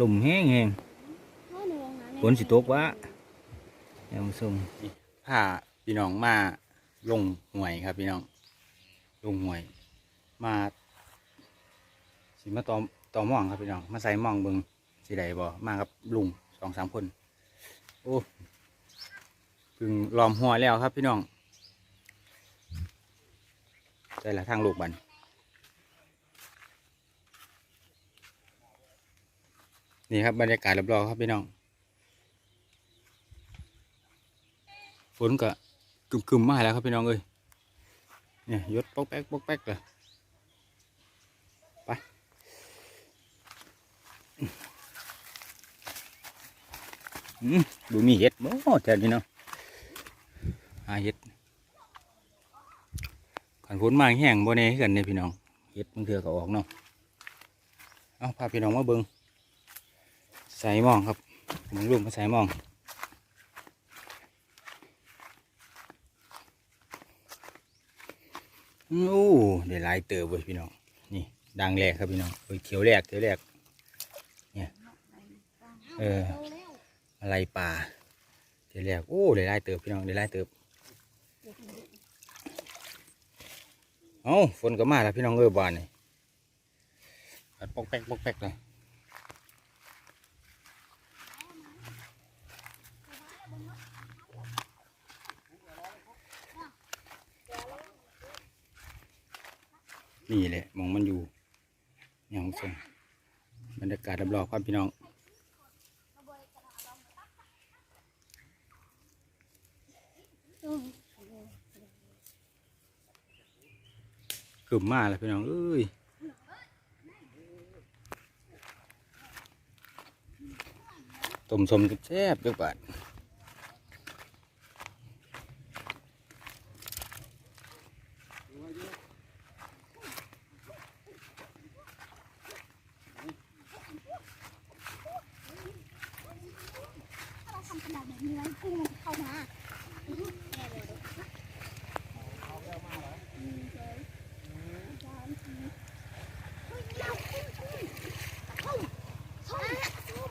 ลมแห้งแห้งพ่อหนูลงน้ำฝนสิตกวะยังส่งพาพี่น้องมาลงห่วยครับพี่น้อง ลงห่วย มาสิมาต่อต่อหม่องครับพี่น้อง มาใส่หม่องเบิงสิได้บ่มากับลุงสองสามคน โอ้เพึ่งล้อมหัวแล้วครับพี่น้องได้ละทางลูกบัน นี่ครับบรรยากาศรอบๆครับพี่น้อง ฝนก็กึมๆมาแล้วครับพี่น้องเอ้ยเนี่ยยศปอกแป๊กปอกแป๊กเลยไปดูมีเห็ดบ่แถวนี้เนาะหาเห็ดขันฝนมาแห้งบ่แน่คือกันเนี่ยพี่น้องเห็ดบางเทือก็ออกเนาะเอาพาพี่น้องมาเบิง ใส่หมองครับผมรูปมาใส่หมองโอ้ได้หลายเติบเว้ยพี่น้องนี่ดังแรกครับพี่น้องเอ้ยเขียวแรกเขียวแรกเนี่ยเอออะไรป่าเขียวแรกโอ้ได้หลายเติบพี่น้องได้หลายเติบเอ้าฝนก็มาแล้วพี่น้องเอ้ยบานนี่ปัดปอกแป๊กปอกแป๊กเลย นี่แหละมองมันอยู่นี่ยของส่งบรรยากาศรอบๆครับพี่น้องกึ่มมาแล้วพี่น้องเอ้ยต้มสมแซ่บๆด้วยบาด ถ้าเราทำขนาดแบบนี้ไว้กุ้งมันเข้ามาสามสี่เฮ้ยเดี๋ยวกุ้งกุ้งกุ้งส้มส้ม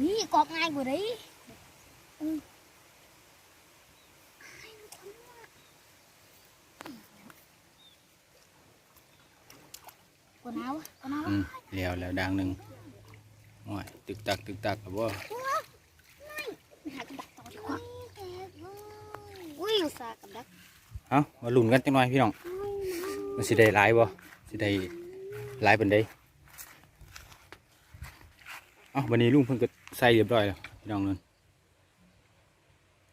นี่กรอบง่ายกว่านี้อืมกว่าน้าวะกว่าน้าวะ อืมแล้วแล้วดังหนึ่งโอ้ยตึกตักตึกตักแบบว่า ไปหากับดักต่อดีกว่าอุ้ยอุตส่าห์กับดัก เอามาลุ้นกันจังหน่อยพี่น้องมันสิได้หลายบ่สิได้หลายเป็นได เอ้าวันนี้ลุงเพิ่งก็ใส่เรียบร้อยแล้วพี่น้องนั่น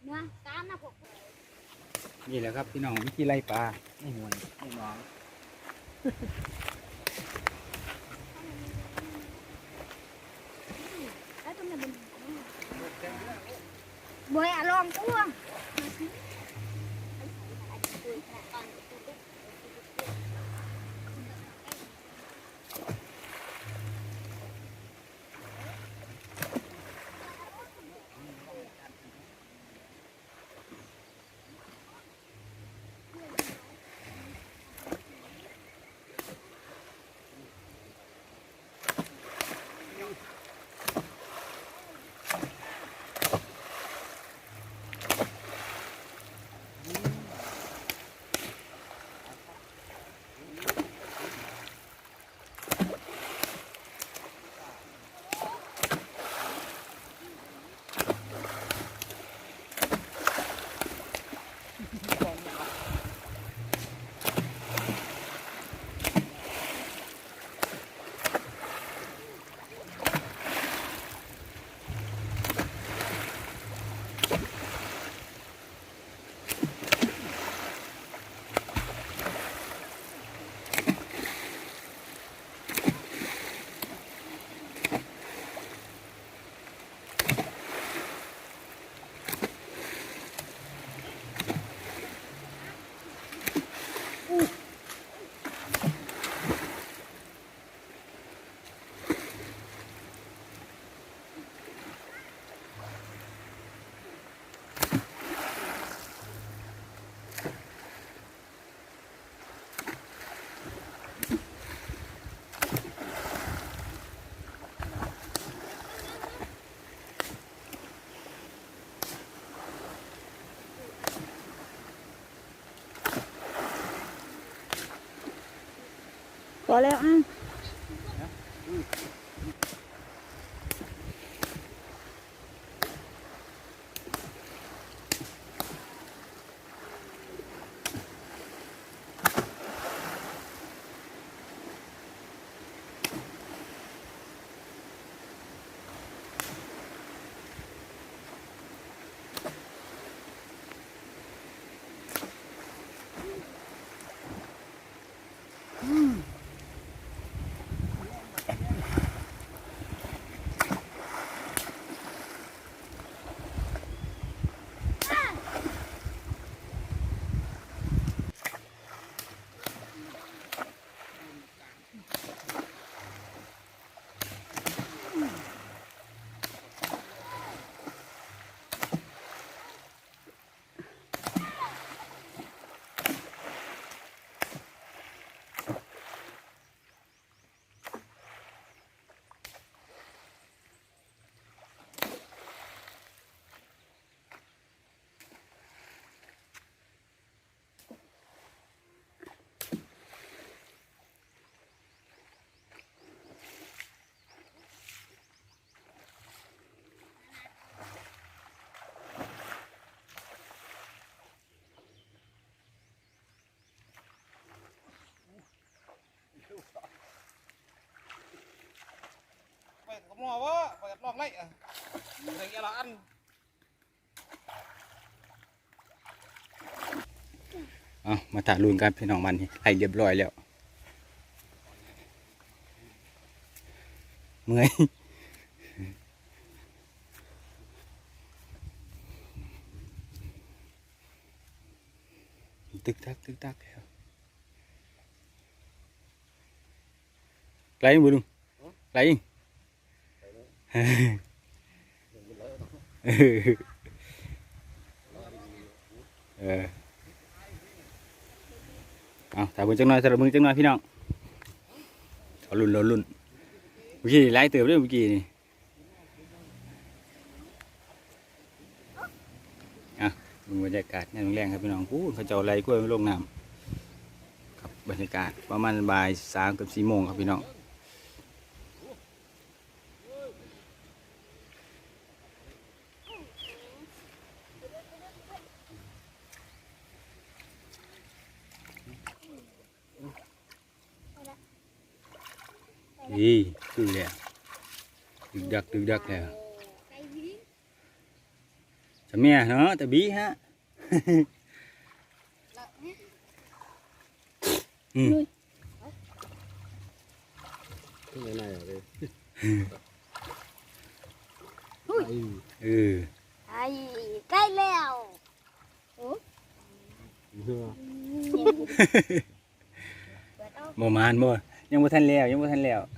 เนื้อตามนะพวกนี่แหละครับพี่น้องวิธีไล่ปลาไม่ห่วยไม่มองแล้วตรงนี้เป็นบอยอะลอง 好了啊 กับหมอวะไปกับลองไล่อะเดี๋ยละอันเอามาถ่ายรูปกันพี่น้องมันนี่ไล่เรียบร้อยแล้วเมื่อยตึกตักตึกตักแล้วไล่บุลุงไล่เออ เออเอาถ่ายเบิ่งจังหน่อยถ่ายเบิ่งจังหน่อยพี่น้องเอาลุ่นเอาลุ่นเมื่อกี้ไล่เติบด้วยเมื่อกี้นี่อะดูบรรยากาศในโรงแรมครับพี่น้องพูดเขาเจ้าไล่กล้วยลงน้ำครับบรรยากาศประมาณบ่ายสามกับสี่โมงครับพี่น้อง นี่คือแล้วดึกดักดึกดักแล้วไก่วิ่งจะแม่เนาะแต่บีฮะแ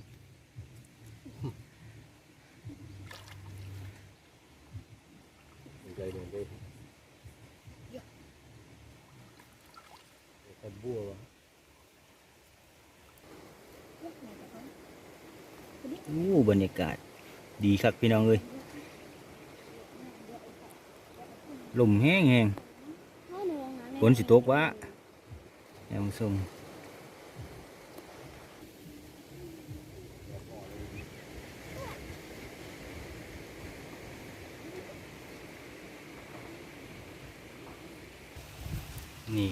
ล้วเนี่ยอืมที่ไหนอะเลยเออไอ้ใกล้แล้วโอ้เนื้อเปิดเอาบ่มานบ่ยังบ่ทันแล้วยังบ่ทันแล้วใจเดินเลยแต่บัววะโอ้บรรยากาศ ดีครับพี่น้องเอ้ยลมแห้งแห้งเอาหนูเอาหาฝนสิตกวะแอมส่ง นี่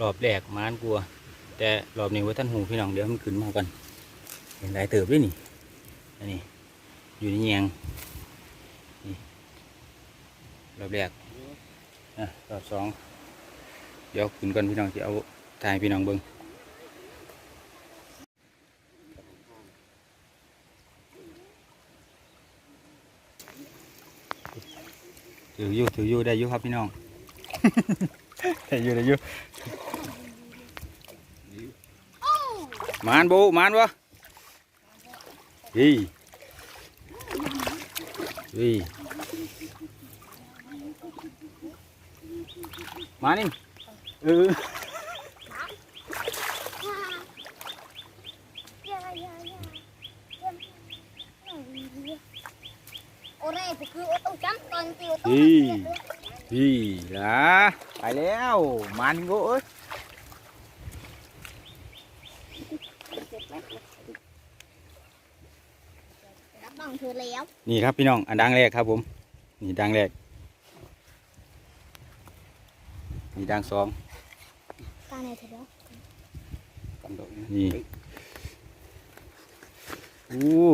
รอบแรกมานกลัว แต่รอบนี้ว่าท่านหูพี่น้องเดี๋ยวมันขึ้นมากันเห็นหลายเติบด้วยนี่อันนี้อยู่ในแยงนี่รอบแรกอะรอบสองเดี๋ยวขึ้นก่อนพี่น้องจะเอาถ่ายพี่น้องเบิ้งถืออยู่ถืออยู่ได้อยู่ครับพี่น้อง อยู่ได้อยู่มานบูมานวะฮีฮีมานี่เอออย่าอย่าอย่าโอ้เร่ก็คือโอ้ต้องจำตอนติวต้อง พี่ละไปแล้วมันโว้ยงเนี่ครับพี่น้องอันดังแรกครับผม นี่ดังแรก นี่ดังสองตาไนิ้วอ้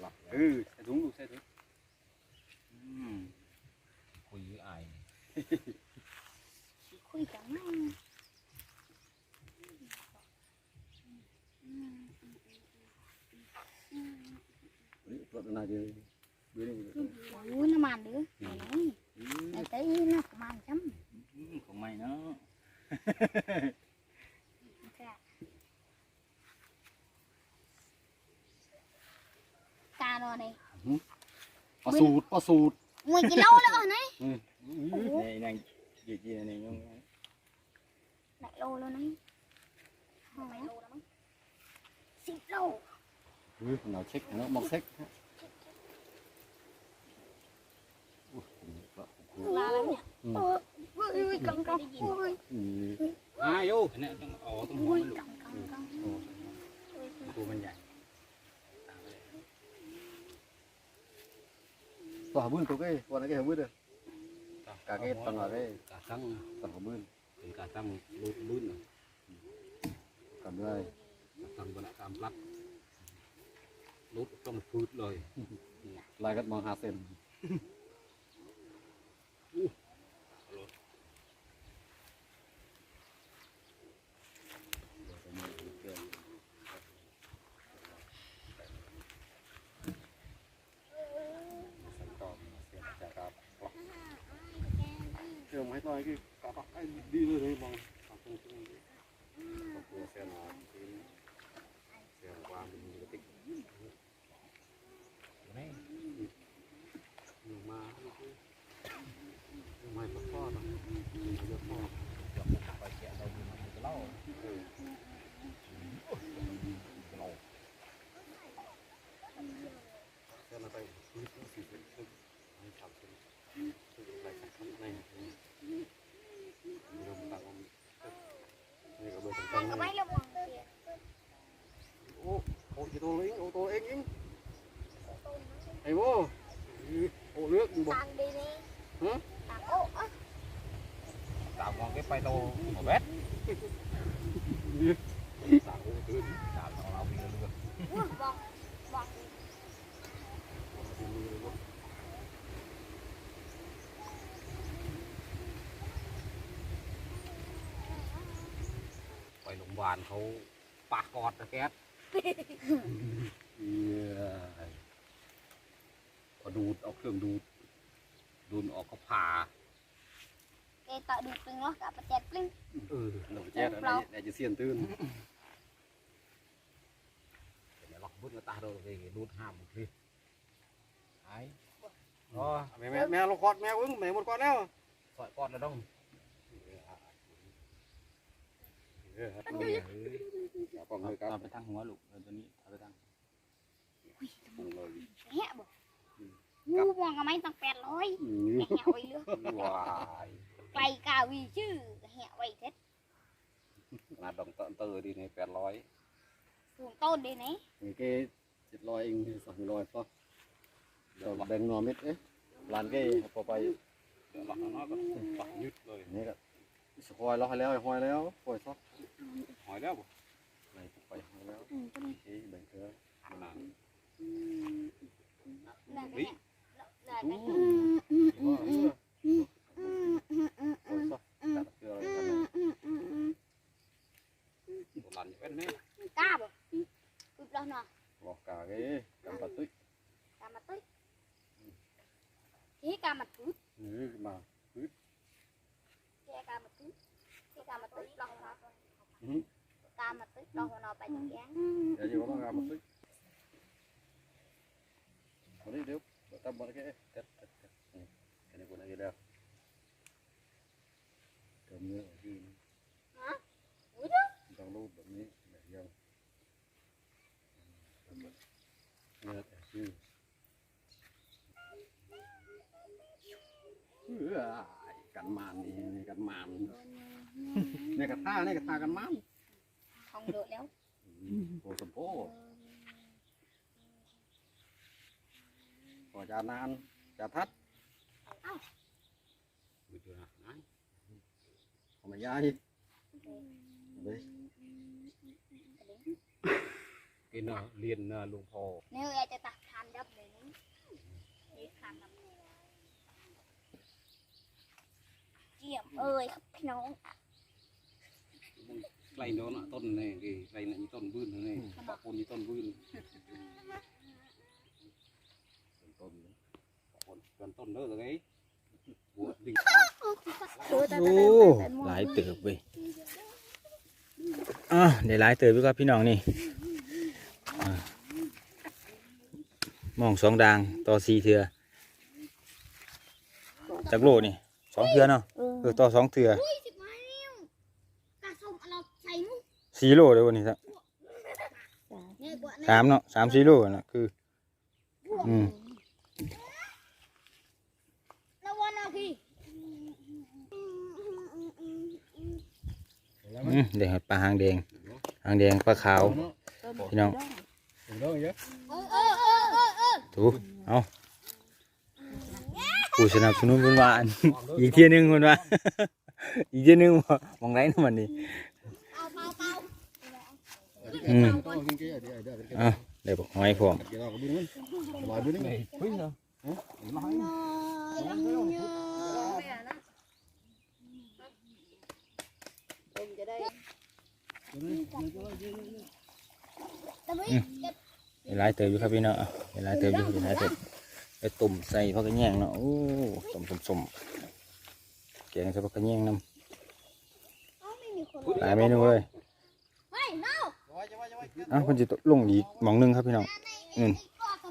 หลับเออใส่ถุงลูกใส่ถุงอืมคุยอายคุยกันมั่งรถนาดีดูนี่ โอ้ยน้ำมันเด้อไหนไหนไหนเต้ยน้ำมันช้ อืมของใหม่เนาะำตาโน นี่ปลาสูตรปลาสูตรมวยกิโลแล้วเหรอไหนนี่นางยืดยืดนี่ยังไหนโลแล้วไหนห้องไหนโลแล้วมั้งสิบโลเราเช็คเนาะมองเช็คลาแล้วเนี่ยโอ้ยอุ้ยกังกังอุ้ยอ่าโยอันนี้ต้องเอาต้องหัวอุ้ยมันลูกกังกังกังตัวมันใหญ่ ตัวหาบื้นตัว cái วันนั้น cái hả บื้น rồi cả cái tầng ở đây cả sáng tầng hả บื้นถึงการตั้งรูปบื้นน่ะ cầm đây ตั้งบรรณกรรมรัดรูปต้องพืชเลย lại cắt mong hạt sen เชื่อมให้ต่อยคือกระปักไอ้ดีเลยเลยมองปากตรงนี้ตัวเส้นหนาเส้นความเป็นกระติกนี่มาไม่มาพ่อต้องมาเยอะพ่อจะไปแกะเราดูมันจะเล่าเออจะเล่าเส้นอะไรพืชต้องสี่สิบซึ่งให้ทำเป็นซึ่งอะไรสักคำในเริ่มตั้งนี่ ก็เบอร์ กั ตั้ ง ง ก็ ๆ ไม่ระวังเสีย โอ้โอ้ยตัวเองโอ้ตัวเองอิงไอ้โว้โอ้เลือกบอก ตังดีนี่ ฮะ ตังโอ้อะ tạo con cái phay tô một mét tạo cái thứ tạo tạo lao đi luôn อุ้ยบอกบอก ไปโรงพยาบาลเขาปากกอดนะแก๊สพอดูดเอาเครื่องดูด ดูดออกก็ผ่าเกต่อดูตึงเนาะกับประเจ็ดปลิ้งเออเราแจ้งอะไรไหนจะเสียนตื้นเดี๋ยวล็อกบึ้งก็ตาโดนเลยดูดห้ามหมดเลยหายอ๋อแม่แม่แม่เรากอดแม่อึ้งแม่หมดกอดแล้วสอยกอดแล้วต้อง เออครับเนี่ยอย่าปองเลยครัเอาบไปตั้งหัวลูกเอาตัวนี้เอาไปตั้งแหะบอกงูมองก็ไม่ต้องแปดร้อยแหะไว้เลยว้ายไกลกาวีชื่อแหะไว้เท็ดขนาดดองเตอร์เตอร์ดีในแปดร้อยสูงต้นดีไหน người kia chịt lòi in thì sọc lòi to rồi bên ngò mít ấy làn cái có bay เดี๋ยวล็อกแล้วเนาะก็ปักยึดเลยนี่ก็หอยแล้วหอยแล้วหอยแล้วหอยซอก หอยแล้วบ่ไหนไปหอยแล้วอืมต้นเอ้ยแบ่งเธอขนาดนั่นนี่นั่น อู้ อืมอืม ห อื อย มอืมอืมอืมอืม ซอกตัดเกลืออะไรกัน อืมอืมอืม ตัวหลันเป็นไหม กล้าบ่ปึ๊บแล้วเนาะ บอกกา cái cầm bật tích กามาตึ๊ดที่กามาตึ๊ด ừ mà แกกามาตึ๊ดที่กามาตึ๊ดลองเนาะ ừ กามาตึ๊ดลองเนาะไปอย่างแกง để gì có cầm bật tích có đi điếu tâm bật cái tết tết tết cái này của nó gì đâu cầm nữa ở dưới อุ้ยเด้อ ต้องรูปแบบนี้แบบยังเนี่ยแต่ชื่อเออกันมานนี่กันมาน อื ในกระทากระทากันมันทองโดดแล้วโอ้สมโพพอจะนานจะทัด Bây giờ là nãy เอมายายเฮ้ย cái nó liền ờ, luồng phò เนี่ยอากจะตักทานดับเลยนี่นี่ทานดับเจียมเอ้ยครับพี่น้อง cây đó là tôn này cái cây này như tôn vươn thế này bọc côn như tôn vươn ต้น bọc côn toàn tôn đó rồi đấy của đình โอ้หลายเติบเว้ยอะเดี๋ยวหลายเติบด้วยครับพี่น้องนี่อะมองสองดางต่อสี่เถื่อจากโลนี่สองเถื่อเนาะเออต่อสองเถื่อ อุ้ยสิบไม้นิ้วกระสมเราใส่มุก สี่โลเลยวันนี้ครับเนี่ยกว่าสามเนาะสามสี่โลนะคืออืมแล้ววันเอาพี่อืมเดี๋ยวปลาหางแดงหางแดงปลาขาวพี่น้องถึงแล้วเยอะเออเออเออเออเออถูเอาผู้สนับสนุนคนว่าอันอีกเที่ยหนึงคนว่าอีกเที่ยหนึงบ่มองไรนะมันนี่ เอาเปล่าเปล่า อืมต้องกินกี่เดี๋ยวเดี๋ยวเดี๋ยวเอาเดี๋ยวบอกหอยพร้อมเดี๋ยวเราก็บึ้งมันสบายบึ้งนี่ Ui sao มาให้ยังเยอะแต่ไม่เวลาเติบอยู่ครับพี่เนาะเอาเวลาเติบอยู่เวลาเติบไปตุ่มใส่ผักกระแยงเนาะโอ้ต้มสมๆแกงใส่ผักกระแยงน้ำหลายเมนูเลย อะคนจะลงอีกหมองหนึงครับพี่น้องอืม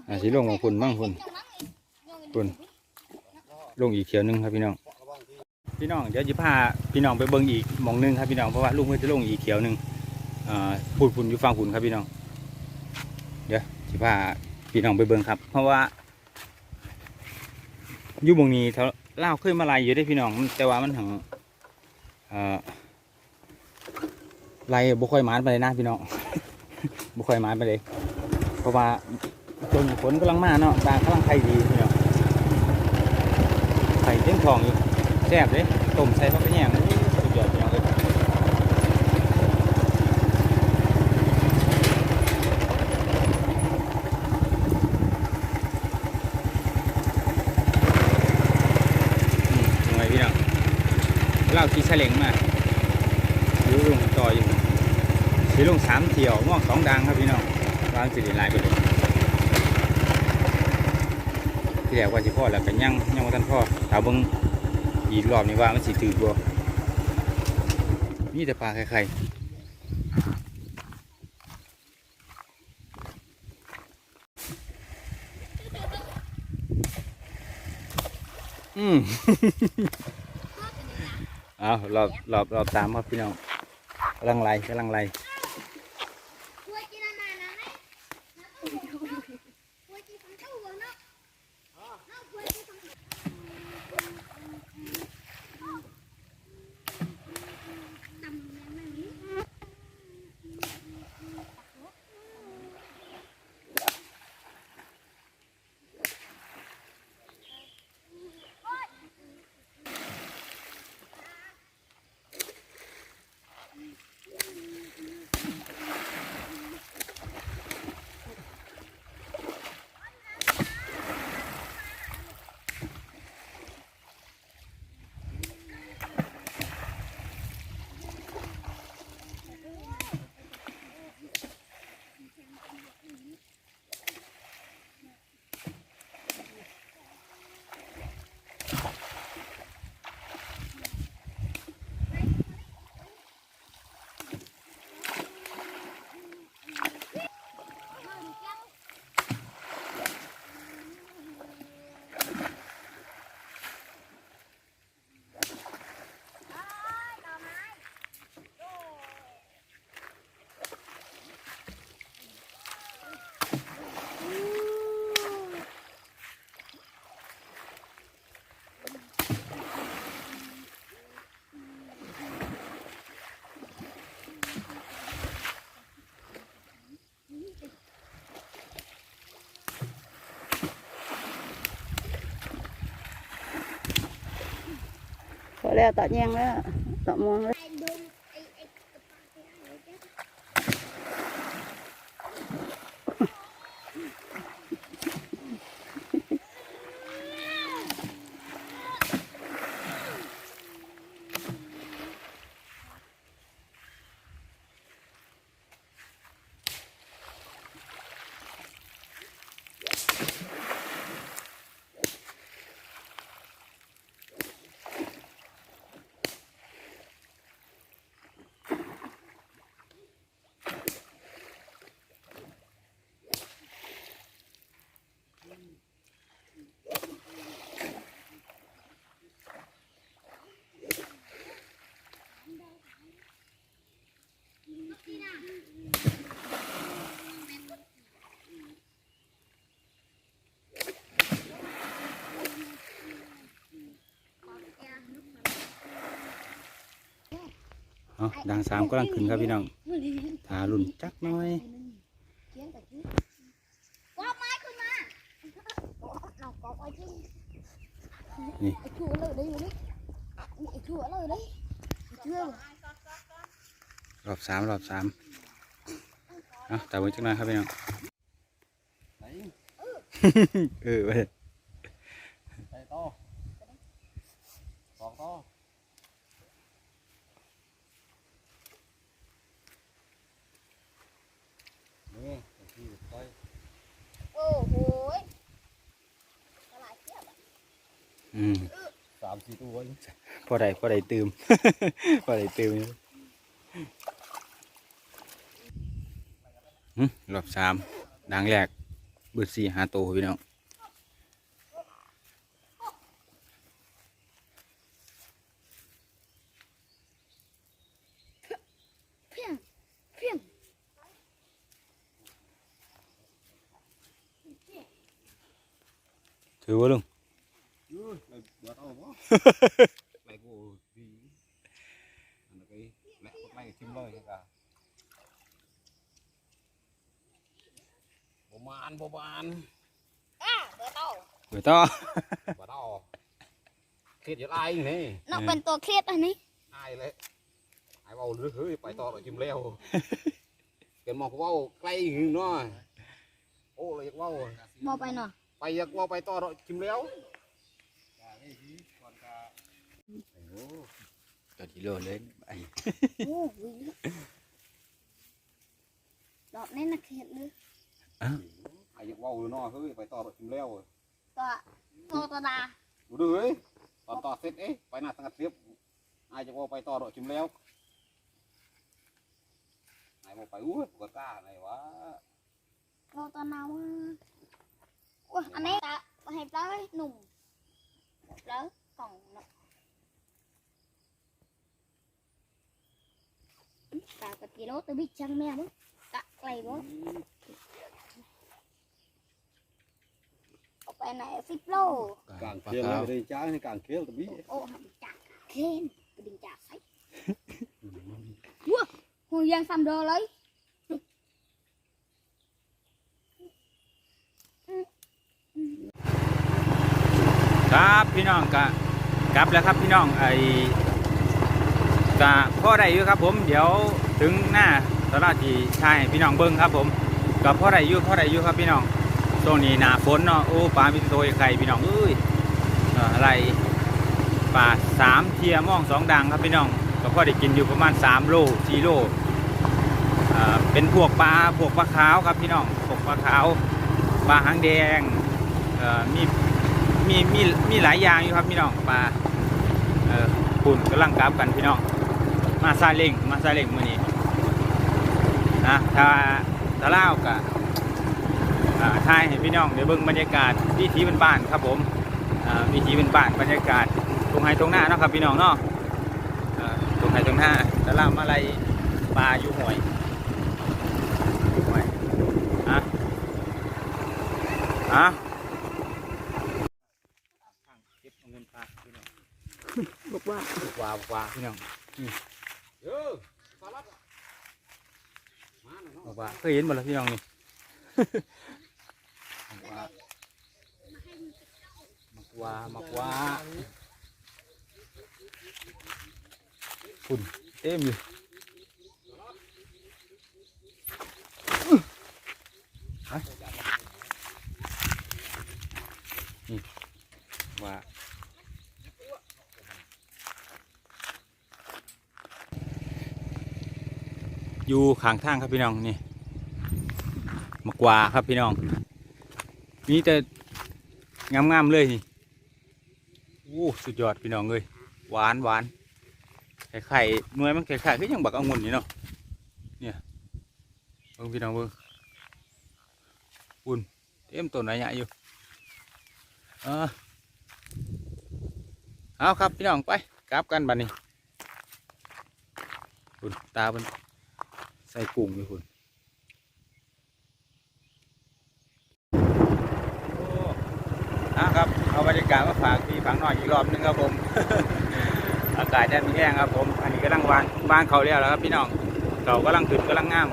อะสิลงของคุณบ้างคุณคุณลงอีกเขียวหนึงครับพี่น้อง พี่น้องเดี๋ยวจะพาพี่น้องไปเบิ่งอีกหมองหนึงครับพี่น้องเพราะว่าลูกมือจะลงอีกเขียวหนึงอ่าพูดพุ่นอยู่ฟังพุ่นครับพี่น้อง เดี๋ยวจะพาพี่น้องไปเบิ่งครับ เพราะว่าอยู่หมองนี้เขาเล่าเคยมาลายอยู่ได้พี่น้อง แต่ว่ามันหังเอ่อ ไล่บุค่อยหมานไปเลยนะพี่น้องบุค่อยหมานไปเลย เพราะว่าจนฝนกำลังมาเนาะตากำลังไข่ดีพี่น้องไข่เต็มทองอยู่แซ่บเลยต้มใส่ผักกระแยงสุดยอดพี่น้องเลยอืมยังไงพี่น้องเล่าขี่เฉลงมาอยู่ลงต่ออยู่ สีลงสามเที่ยวม่วงสองดังครับพี่น้องวางสิริลายไปเลยที่แรกว่าสิพ่อแล้วก็ยังยังว่าท่านพ่อถ้าเบิ่งอีกรอบนี้ว่ามันสิถือบ่มีแต่ปลาไข่ๆอืมเอารอบรอบรอบตามครับพี่น้องกำลังไล่กำลังไล่ แล้วต่อแยงแล้วต่อมวงแล้ว ไอ้ดงไอ้ไอ้กระปาที่ไหนเจ๊ เอาดังสามกำลังขึ้นครับพี่น้องทารุ่นจักหน้อยเขียนแต่ที่กอบไม้ขึ้นมาเรากอบไว้ที่นี่ไอ้ชั่วเลยได้อยู่นี่ไอ้ชั่วเลยได้ไอ้ชั่วรอบสามรอบสามเอาตามไว้จักหน่อยครับพี่น้องไหนเออเว้ยไปต่อสองต่อนี่ไอ้ที่ไป โอ้โหยตลาดเทียบอะ อืม สามสี่ตัวเอง พอได้พอได้ตื่มพอได้ตื่มหึรอบสามดังแรกเบิดสี่หาโตวพี่น้องเพียงเพียงถือว่าลุง ยูไปเบิดเอาบ่ไปกูดีอันนั้นไปแห ละไปทิมเลยก็บ่มานบ่มานอะเบอร์โตไปต่อบ่ดอกเครียดอยู่อายนี่น้องเป็นตัวเครียดอันนี้อายเลยอายเว้าหรือเฮ้ยไปต่อแล้วจิ้มแล้วเกินมองกูเว้าใกล้หึงเนาะโอ้เลยอยากเว้าบอไปหน่อยไปอยากเว้าไปต่อแล้วจิ้มแล้ว ก็ทีโลเลยไอ้โอ้โหดอกนี้นักเครียดเลยอายอยากเว้าเนาะเฮ้ยไปต่อแล้วจิ้มแล้วตัวโตตวดาดูดิเฮ้ยตอนต่อเสร็จเอ๊ะไปหน้าสังกัดเสียบอายจะว่าไปต่อดอกชิมแล้วนายบอกไปอู้ปวดกล้าไหนวะโตตวนาว่าว้าอันนี้ตาให้ปลาไว้หนุ่มปลากล่องเนาะ ตากะกิโลตัวบิ๊กจังแม่มั้งกะไกลบ่เอาไปไหนสิบโลกลางเคียงเลยได้จ้าให้กลางเคียงตะบี้โอ้หันจากเคนกระดิ่งจากไสว้าหูยังซ้ำเดอเลยครับพี่น้องกะกลับแล้วครับพี่น้องไอ้ กะพ่อได้อยู่ครับ ผมเดี๋ยวถึงหน้าสราจีชายพี่น้องเบิ้งครับผมกับพ่อได้อยู่พ่อได้อยู่ครับพี่น้องช่วงนี้หนาฝนเนาะโอ้ปลาพินโตยไข่พี่น้องเอ้ยอะไรปลาสามเทียม่องสองดังครับพี่น้องก็พ่อได้กินอยู่ประมาณสามโลสี่โลเป็นพวกปลาพวกปลาขาวครับพี่น้องพวกปลาขาวปลาหางแดงมีมีมีมีหลายอย่างอยู่ครับพี่น้องปลาเออคุณกำลังกราบกันพี่น้อง มาซาเล้งมาซาเล้งมื้อนี้นะถ้าถ้าเล่าวกะอ่าถ่ายให้พี่น้องเดี๋ยวเบิ่งบรรยากาศวิถีบ้านๆครับผมอ่าวิถีบ้านๆบรรยากาศตรงไห้ตรงหน้าเนาะครับพี่น้องเนาะเอ่อตรงไห้ตรงหน้าถ้าเล่าวมาอะไรปลาอยู่ห่วยอยู่ห่วยอะอะเก็บเอาเงินปลาพี่น้องบอกว่าว้าวว้าพี่น้อง เออสารัดมาหน่อย บอเนาะกว่าเคยเห็นบ่ล่ะพี่น้องนี่มักว่ามักว่ามักว่าคุณเต็มอยู่ไปนี่ว่า อยู่ข้างทางครับพี่น้องนี่มากวาครับพี่น้องมีแต่งามๆเลยนี่โอ้สุดยอดพี่น้องเลยหวานหวานไข่ไข่หน่วยมันไข่ไข่ก็ยังบักองุ่นนี่เนาะเนี่ยเบิ่งพี่น้องเบิ่งอุ่นเต็มต้นอะไรอยู่เออเอาครับพี่น้องไปกลับกันบัดนี้คุณตาเป็น ใส่กุ้งด้วยคุณอะครับเอาบรรยากาศมาฝากพี่ฝังหน่อยอีกรอบนึงครับผม อากาศแดดมีแห้งครับผม อันนี้ก็ลังวานวานเขาเรียวแล้วครับพี่น้องเขากำลังขึ้นกำลังงาม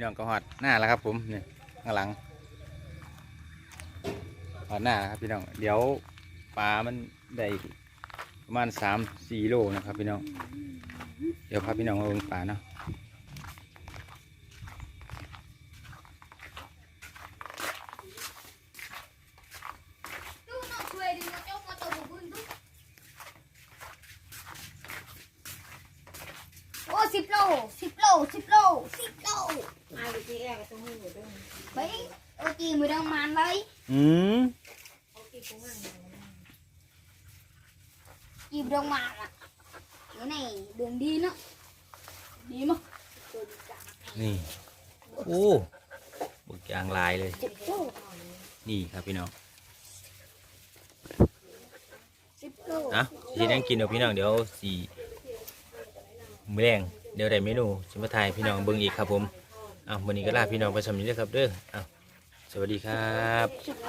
พี่น้องก็หอดหน้าแล้วครับ ผมเนี่ยข้างหลังหอดหน้าครับพี่น้องเดี๋ยวปลามันได้ประมาณสามสี่โลนะครับพี่น้องเดี๋ยวพาพี่น้องมาลงปลาเนาะ ดูหน่อยช่วยดึงเจ้ามาตัวบุญดูโอ้สิบโลสิบโลสิบโลสิบโล ai được chị em trong người ở đây ไปโอจีมือดังมันเลย อืม có khi cũng ăn จีบดังมันอะเดี๋ยวนี้เดือนดีเนาะดีมั้ง นี่โอ้บุกยางลายเลย สิบโล นี่ครับ พี่น้องสิบโลอะทีนั่งกินเดี๋ยวพี่น้องเดี๋ยวสี่มื้อแรงเดี๋ยวได้เมนูชิมาทายพี่น้องเบิ่งอีกครับผมอ้าววันนี้ก็ลาพี่น้องไปสำนี้เลยครับเด้ออ้าวสวัสดีครับสิบโล